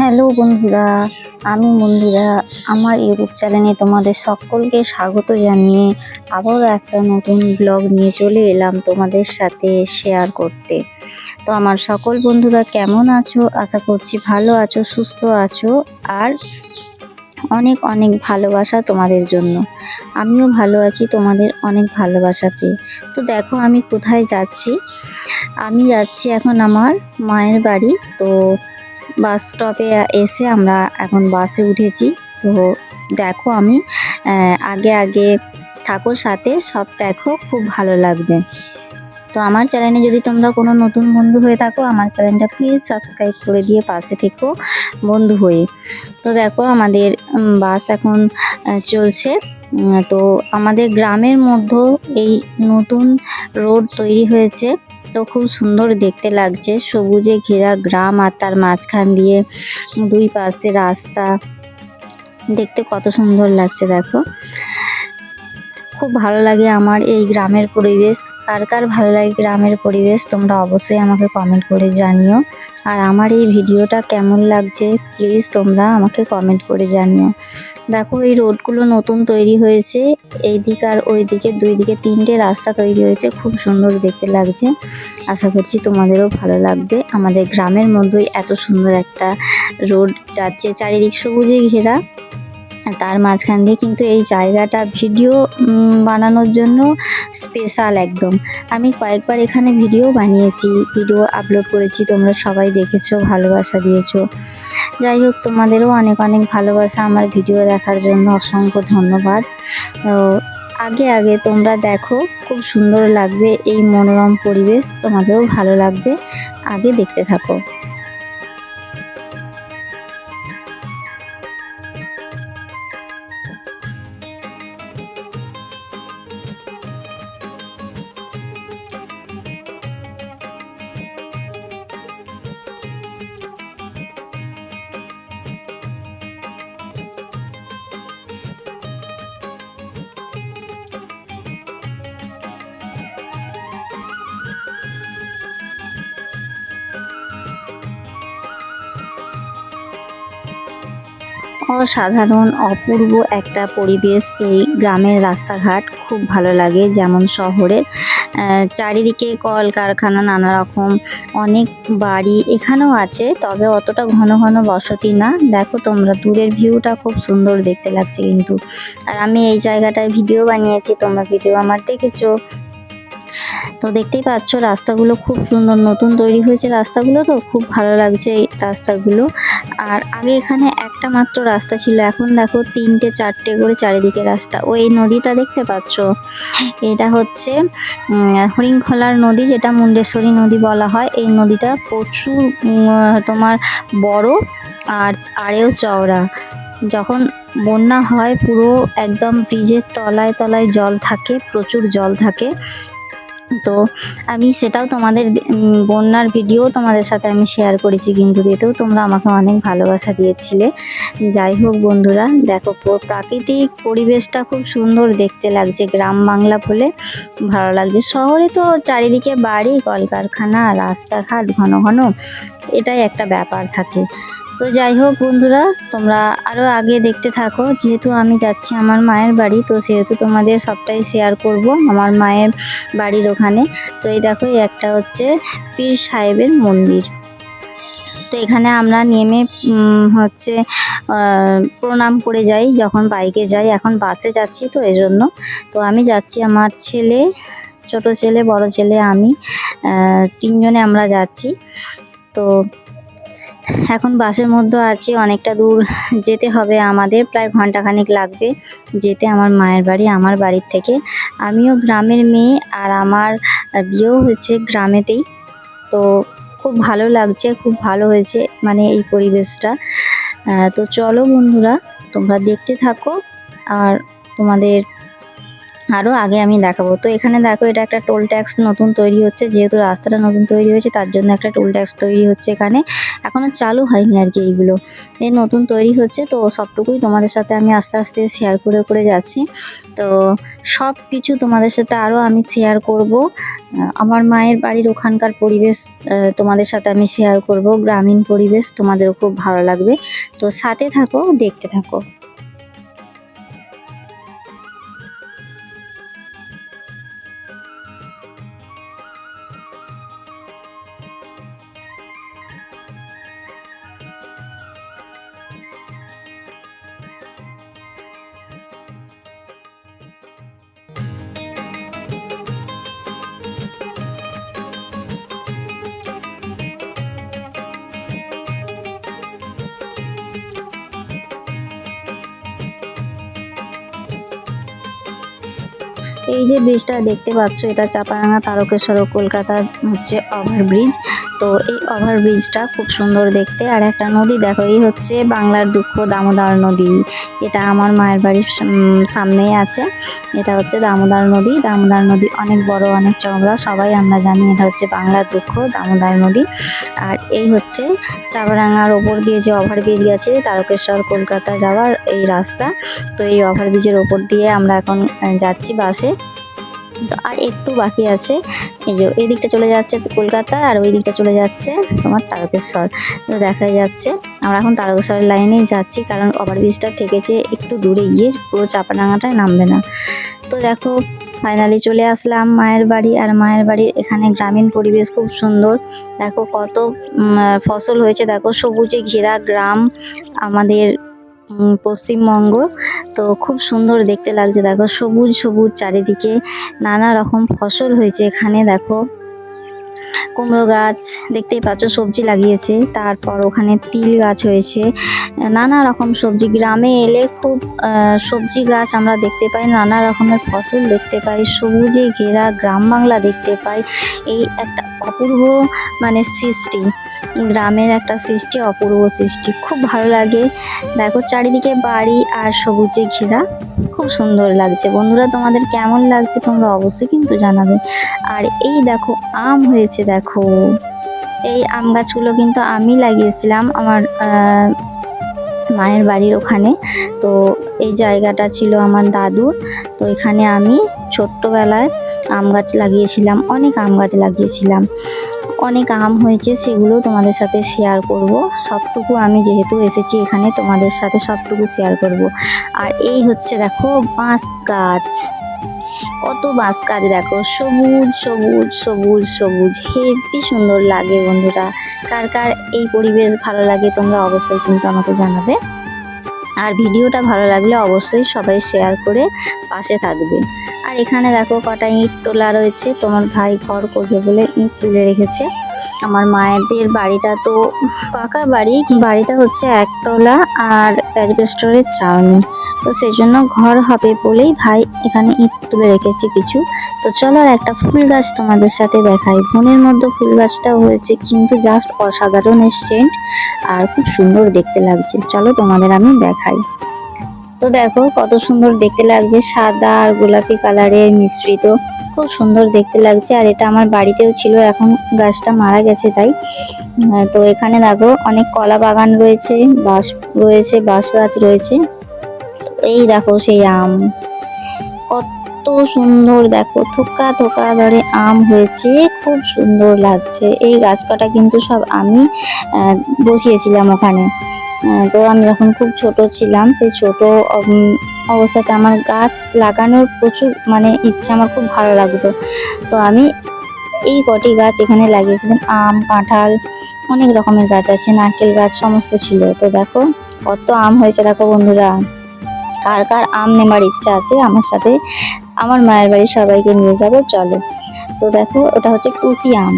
Hello বন্ধুরা, আমি মন্দিরা। আমার ইউটিউব চ্যানেলে তোমাদের সকলকে স্বাগত জানিয়ে আবারও একটা নতুন ব্লগ নিয়ে চলে এলাম তোমাদের সাথে শেয়ার করতে। তো আমার সকল বন্ধুরা কেমন আছো? আশা করছি ভালো আছো, সুস্থ আছো, আর অনেক অনেক ভালোবাসা তোমাদের জন্য। আমিও ভালো আছি, তোমাদের অনেক ভালোবাসা পেয়ে। তো দেখো আমি কোথায় যাচ্ছি। আমি যাচ্ছি এখন আমার মায়ের বাড়ি। তো বাস স্টপে এসে আমরা এখন বাসে উঠেছি। তো দেখো আমি আগে আগে থাকো সাথে সব দেখো, খুব ভালো লাগবে। তো আমার চ্যানেলে যদি তোমরা কোনো নতুন বন্ধু হয়ে থাকো, আমার চ্যানেলটা প্লিজ সাবস্ক্রাইব করে দিয়ে পাশে থেকো বন্ধু হয়ে। তো দেখো আমাদের বাস এখন চলছে। তো আমাদের গ্রামের মধ্যে এই নতুন রোড তৈরি হয়েছে। তো খুব সুন্দর দেখতে লাগছে। সবুজে ঘেরা গ্রাম আর তার মাঝখান দিয়ে দুই পাশে রাস্তা। দেখতে কত সুন্দর লাগছে, দেখো। খুব ভালো লাগে আমার এই গ্রামের পরিবেশ। কার কার ভালো লাগে গ্রামের পরিবেশ, তোমরা অবশ্যই আমাকে কমেন্ট করে জানিও। আর আমার এই ভিডিওটা কেমন লাগছে প্লিজ তোমরা আমাকে কমেন্ট করে জানিও। দেখো এই রোডগুলো নতুন তৈরি হয়েছে, এই দিক আর ওই দিকে, দুই দিকে তিনটে রাস্তা তৈরি হয়েছে, খুব সুন্দর দেখতে লাগছে। আশা করছি তোমাদেরও ভালো লাগবে। আমাদের গ্রামের মধ্যেই এত সুন্দর একটা রোড যাচ্ছে, চারিদিক সবুজে ঘেরা। তার মাঝখান দিয়ে কিন্তু এই জায়গাটা ভিডিও বানানোর জন্য স্পেশাল একদম। আমি কয়েকবার এখানে ভিডিও বানিয়েছি, ভিডিও আপলোড করেছি, তোমরা সবাই দেখেছ, ভালোবাসা দিয়েছ। যাই হোক তোমাদেরও অনেক অনেক ভালোবাসা আমার ভিডিও দেখার জন্য অসংখ্য ধন্যবাদ। আগে আগে তোমরা দেখো, খুব সুন্দর লাগবে এই মনোরম পরিবেশ, তোমাদেরও ভালো লাগবে। আগে দেখতে থাকো। অসাধারণ, অপূর্ব একটা পরিবেশ এই গ্রামের রাস্তাঘাট। খুব ভালো লাগে যেমন শহরের চারিদিকে কলকারখানা নানা রকম অনেক বাড়ি এখানেও আছে, তবে অতটা ঘন ঘন বসতি না। দেখো তোমরা, দূরের ভিউটা খুব সুন্দর দেখতে লাগছে কিন্তু। আর আমি এই জায়গাটায় ভিডিও বানিয়েছি, তোমরা ভিডিও আমার দেখেছ। তো দেখতেই পাচ্ছ, রাস্তাগুলো খুব সুন্দর, নতুন তৈরি হয়েছে রাস্তাগুলো তো, খুব ভালো লাগছে এই রাস্তাগুলো। আর আগে এখানে একটা মাত্র রাস্তা ছিল। এখন দেখো তিনটে চারটে করে চারিদিকে রাস্তা। ওই নদীটা দেখতে পাচ্ছ? এটা হচ্ছে হরিংখলার নদী যেটা মুন্ডেশ্বরী নদী বলা হয়। এই নদীটা প্রচুর তোমার বড় আর আরেও চওড়া। যখন বন্যা হয় পুরো একদম ব্রিজের তলায় তলায় জল থাকে প্রচুর জল থাকে। তো আমি সেটাও তোমাদের বন্যার ভিডিও তোমাদের সাথে আমি শেয়ার করেছি কিন্তু এতেও তোমরা আমাকে অনেক ভালোবাসা দিয়েছিলে। যাই হোক বন্ধুরা, দেখো প্রাকৃতিক পরিবেশটা খুব সুন্দর দেখতে লাগছে গ্রাম বাংলা বলে। ভালো লাগছে। শহরে তো চারিদিকে বাড়ি, কলকারখানা, রাস্তাঘাট ঘন ঘন, এটাই একটা ব্যাপার থাকে। তো যাই হোক বন্ধুরা, তোমরা আরও আগে দেখতে থাকো। যেহেতু আমি যাচ্ছি আমার মায়ের বাড়ি, তো সেহেতু তোমাদের সবটাই শেয়ার করব আমার মায়ের বাড়ির ওখানে। তো এই দেখো একটা হচ্ছে পীর সাহেবের মন্দির। তো এখানে আমরা নেমে হচ্ছে প্রণাম করে যাই যখন বাইকে যাই। এখন বাসে যাচ্ছি তো এই জন্য তো আমি যাচ্ছি আমার ছেলে, ছোট ছেলে, বড় ছেলে, আমি তিনজনে আমরা যাচ্ছি। তো এখন বাসের মধ্যে আছি, অনেকটা দূর যেতে হবে আমাদের, প্রায় ঘন্টাখানিক লাগবে যেতে আমার মায়ের বাড়ি, আমার বাড়ির থেকে। আমিও গ্রামের মেয়ে আর আমার বিয়েও হয়েছে গ্রামেতেই। তো খুব ভালো লাগছে, খুব ভালো হয়েছে মানে এই পরিবেশটা। তো চলো বন্ধুরা, তোমরা দেখতে থাকো আর তোমাদের আরও আগে আমি দেখাবো। তো এখানে দেখো এটা একটা টোল ট্যাক্স নতুন তৈরি হচ্ছে, যেহেতু রাস্তাটা নতুন তৈরি হয়েছে, তার জন্য একটা টোল ট্যাক্স তৈরি হচ্ছে এখানে। এখনও চালু হয়নি আর কি এইগুলো। এই নতুন তৈরি হচ্ছে, তো সবটুকুই তোমাদের সাথে আমি আস্তে আস্তে শেয়ার করে করে যাচ্ছি। তো সব কিছু তোমাদের সাথে আরও আমি শেয়ার করব। আমার মায়ের বাড়ির ওখানকার পরিবেশ তোমাদের সাথে আমি শেয়ার করব। গ্রামীণ পরিবেশ তোমাদেরও খুব ভালো লাগবে। তো সাথে থাকো, দেখতে থাকো। এই যে ব্রিজটা দেখতে পাচ্ছ এটা চাপারাঙ্গা তারকেশ্বর কলকাতার হচ্ছে ওভারব্রিজ। তো এই ওভারব্রিজটা খুব সুন্দর দেখতে। আর একটা নদী দেখো, এই হচ্ছে বাংলার দুঃখ দামোদর নদী। এটা আমার মায়ের বাড়ির সাম- সামনেই আছে। এটা হচ্ছে দামোদর নদী। দামোদর নদী অনেক বড়, অনেক চওড়া। সবাই আমরা জানি এটা হচ্ছে বাংলার দুঃখ দামোদর নদী। আর এই হচ্ছে চাপারাঙ্গার ওপর দিয়ে যে ওভারব্রিজ গেছে, তারকেশ্বর কলকাতা যাওয়ার এই রাস্তা। তো এই ওভারব্রিজের ওপর দিয়ে আমরা এখন যাচ্ছি বাসে। আর একটু বাকি আছে। এই যে এই দিকটা চলে যাচ্ছে কলকাতা আর ওই দিকটা চলে যাচ্ছে তোমার তারকেশ্বর। তো দেখা যাচ্ছে আমরা এখন তারকেশ্বরের লাইনেই যাচ্ছি কারণ ওভারব্রিজটা থেকেছে একটু দূরে। গিয়ে পুরো চাপাডাঙ্গাটায় নামবে না। তো দেখো ফাইনালি চলে আসলাম মায়ের বাড়ি আর মায়ের বাড়ির এখানে গ্রামীণ পরিবেশ খুব সুন্দর। দেখো কত ফসল হয়েছে। দেখো সবুজে ঘেরা গ্রাম। আমাদের পশ্চিমবঙ্গ। তো খুব সুন্দর দেখতে লাগছে। দেখো সবুজ সবুজ চারিদিকে নানা রকম ফসল হয়েছে এখানে, দেখো। কুমড়ো গাছ, দেখতেই পাচ্ছ সবজি লাগিয়েছে। তারপর ওখানে তিল গাছ হয়েছে। নানা রকম সবজি। গ্রামে এলে খুব সবজি গাছ আমরা দেখতে পাই, নানা রকমের ফসল দেখতে পাই। সবুজে ঘেরা গ্রাম বাংলা দেখতে পাই। এই একটা অপূর্ব মানে সৃষ্টি। গ্রামের একটা সৃষ্টি, অপূর্ব সৃষ্টি। খুব ভালো লাগে। দেখো চারিদিকে বাড়ি আর সবুজে ঘেরা। খুব সুন্দর লাগছে। বন্ধুরা, তোমাদের কেমন লাগছে তোমরা অবশ্যই কিন্তু জানাবে। আর এই দেখো, আম হয়েছে দেখো। এই আম গাছগুলো কিন্তু আমি লাগিয়েছিলাম আমার মায়ের বাড়ির ওখানে। তো এই জায়গাটা ছিল আমার দাদুর। তো এখানে আমি ছোট্টবেলায় আম গাছ লাগিয়েছিলাম, অনেক আম গাছ লাগিয়েছিলাম। অনেক আম হয়েছে, সেগুলো তোমাদের সাথে শেয়ার করব। সবটুকু আমি যেহেতু এসেছি এখানে, তোমাদের সাথে সবটুকু শেয়ার করব। আর এই হচ্ছে দেখো বাঁশ গাছ। কত বাঁশ গাছ দেখো, সবুজ সবুজ সবুজ সবুজ। হেবি সুন্দর লাগে বন্ধুরা। কার কার এই পরিবেশ ভালো লাগে তোমরা অবশ্যই কিন্তু আমাকে জানাবে। আর ভিডিওটা ভালো লাগলে অবশ্যই সবাই শেয়ার করে পাশে থাকবে। আর এখানে দেখো কটা ইঁট তোলা রয়েছে, তোমার ভাই ঘর করবে বলে ইঁট তুলে রেখেছে। আমার মায়েদের বাড়িটা তো পাকা বাড়ি বাড়িটা হচ্ছে একতলা আর অ্যাজবেস্টরের ছাউনি তো সেই জন্য ঘর হবে বলেই ভাই এখানে ইট তুলে রেখেছে কিছু। তো চলো আর একটা ফুল গাছ তোমাদের সাথে দেখাই। বনের মধ্যে ফুল গাছটাও হয়েছে, কিন্তু জাস্ট অসাধারণ সেন্ট আর খুব সুন্দর দেখতে লাগছে। চলো তোমাদের আমি দেখাই। তো দেখো কত সুন্দর দেখতে লাগছে, সাদা আর গোলাপি কালারের মিশ্রিত। খুব সুন্দর দেখতে লাগছে আর এটা আমার বাড়িতেও ছিল, এখন গাছটা মারা গেছে তাই। তো এখানে দেখো অনেক কলা বাগান রয়েছে, বাঁশ রয়েছে, বাঁশ গাছ রয়েছে। এই দেখো সেই আম। কত সুন্দর, দেখো, থোকা থোকা ধরে আম হয়েছে, খুব সুন্দর লাগছে। এই গাছ কটা কিন্তু সব আমি বসিয়েছিলাম ওখানে। তো আমি যখন খুব ছোট ছিলাম সেই ছোট অবস্থাতে আমার গাছ লাগানোর প্রচুর মানে ইচ্ছা আমার খুব ভালো লাগতো। তো আমি এই কটি গাছ এখানে লাগিয়েছিলাম, আম, কাঁঠাল, অনেক রকমের গাছ আছে, নারকেল গাছ, সমস্ত ছিল। তো দেখো, কত আম হয়েছে, দেখো বন্ধুরা। কার কার আম নেবার ইচ্ছা আছে, আমার সাথে আমার মায়ের বাড়ি সবাইকে নিয়ে যাব, চলো। তো দেখো, ওটা হচ্ছে টুসি আম।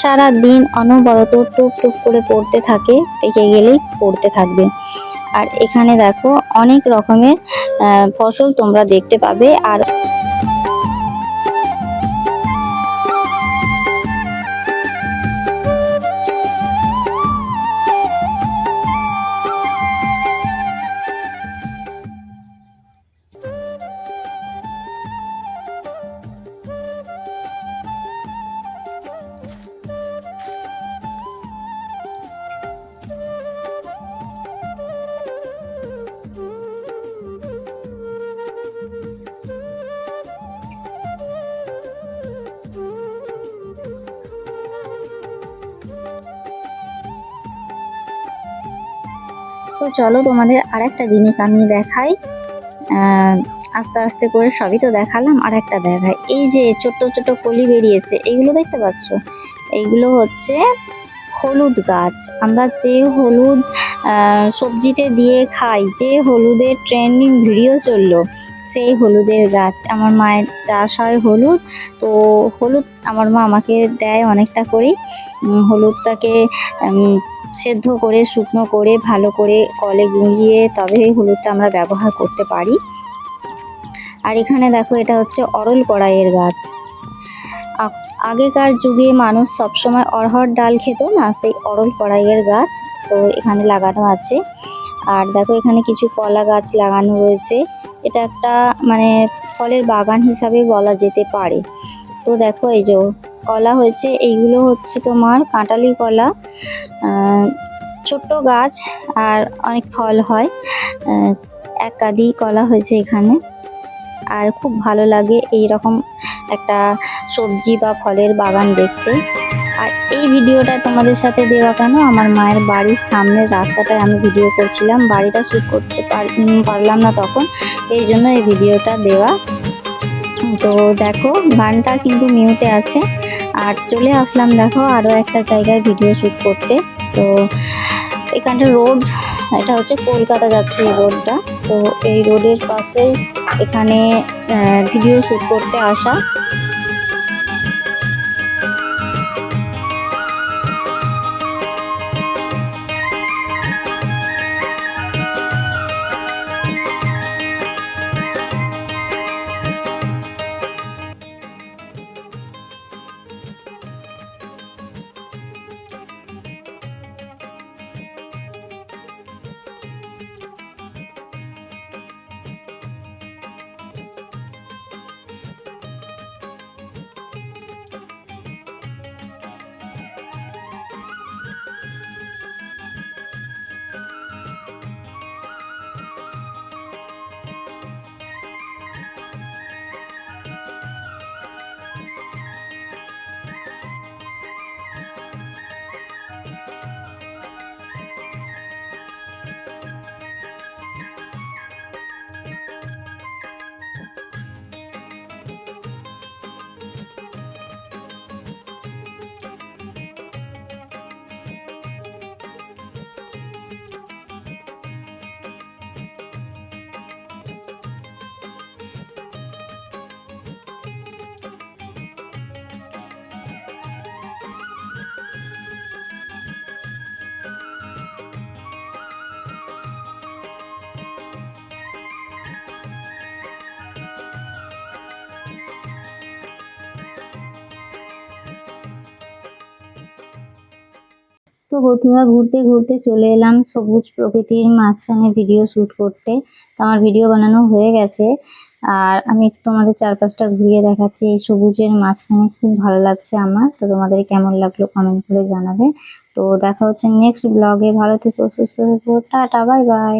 সারাদিন অনবরত টুপ টুপ করে পড়তে থাকে, পেকে গেলেই পড়তে থাকবে। আর এখানে দেখো, অনেক রকমের ফসল তোমরা দেখতে পাবে। আর তো চলো তোমাদের আরেকটা জিনিস আমি দেখাই। আস্তে আস্তে করে সবই তো দেখালাম আর একটা দেখাই। এই যে ছোট্ট ছোট্ট কলি বেরিয়েছে, এইগুলো দেখতে পাচ্ছ? এইগুলো হচ্ছে হলুদ গাছ। আমরা যে হলুদ সবজিতে দিয়ে খাই, যে হলুদের ট্রেন্ডিং ভিডিও চলল, সেই হলুদের গাছ। আমার মায়ের চাষ হয় হলুদ, তো হলুদ আমার মা আমাকে দেয় অনেকটা করেই। হলুদটাকে সেদ্ধ করে, শুকনো করে, ভালো করে কলে গুঁড়িয়ে তবে হলুদটা আমরা ব্যবহার করতে পারি। আর এখানে দেখো এটা হচ্ছে অরল কড়াইয়ের গাছ। আগেকার যুগে মানুষ সবসময় অরহর ডাল খেত না, সেই অরল কড়াইয়ের গাছ তো এখানে লাগানো আছে। আর দেখো এখানে কিছু কলা গাছ লাগানো রয়েছে। এটা একটা মানে ফলের বাগান হিসাবে বলা যেতে পারে। তো দেখো এই যে কলা হয়েছে, এইগুলো হচ্ছে তোমার কাঁটালি কলা ছোট্ট গাছ আর অনেক ফল হয় একাদি কলা হয়েছে এখানে। আর খুব ভালো লাগে এই রকম একটা সবজি বা ফলের বাগান দেখতে। আর এই ভিডিওটা তোমাদের সাথে দেওয়া কেন? আমার মায়ের বাড়ির সামনের রাস্তাটায় আমি ভিডিও করছিলাম, বাড়িটা শ্যুট করতে পার- পারলাম না তখন, এই জন্য এই ভিডিওটা দেওয়া। তো দেখো গানটা কিন্তু মিউটে আছে। আর চলে আসলাম দেখো আরও একটা জায়গায় ভিডিও শ্যুট করতে। তো এখানটা রোড এটা হচ্ছে কলকাতা যাচ্ছে এই রোডটা তো এই রোডের পাশেই এখানে ভিডিও শ্যুট করতে আসা। তো বন্ধুরা ঘুরতে ঘুরতে চলে এলাম সবুজ প্রকৃতির মাঝখানে ভিডিও শ্যুট করতে। তো আমার ভিডিও বানানো হয়ে গেছে। আর আমি একটু তোমাদের চারপাশটা ঘুরিয়ে দেখাচ্ছি, এই সবুজের মাঝখানে খুব ভালো লাগছে আমার। তো তোমাদের কেমন লাগল কমেন্ট করে জানাবে। তো দেখা হচ্ছে নেক্সট ব্লগে ভালো থেকো, সুস্থ থেকো, টাটা বাই বাই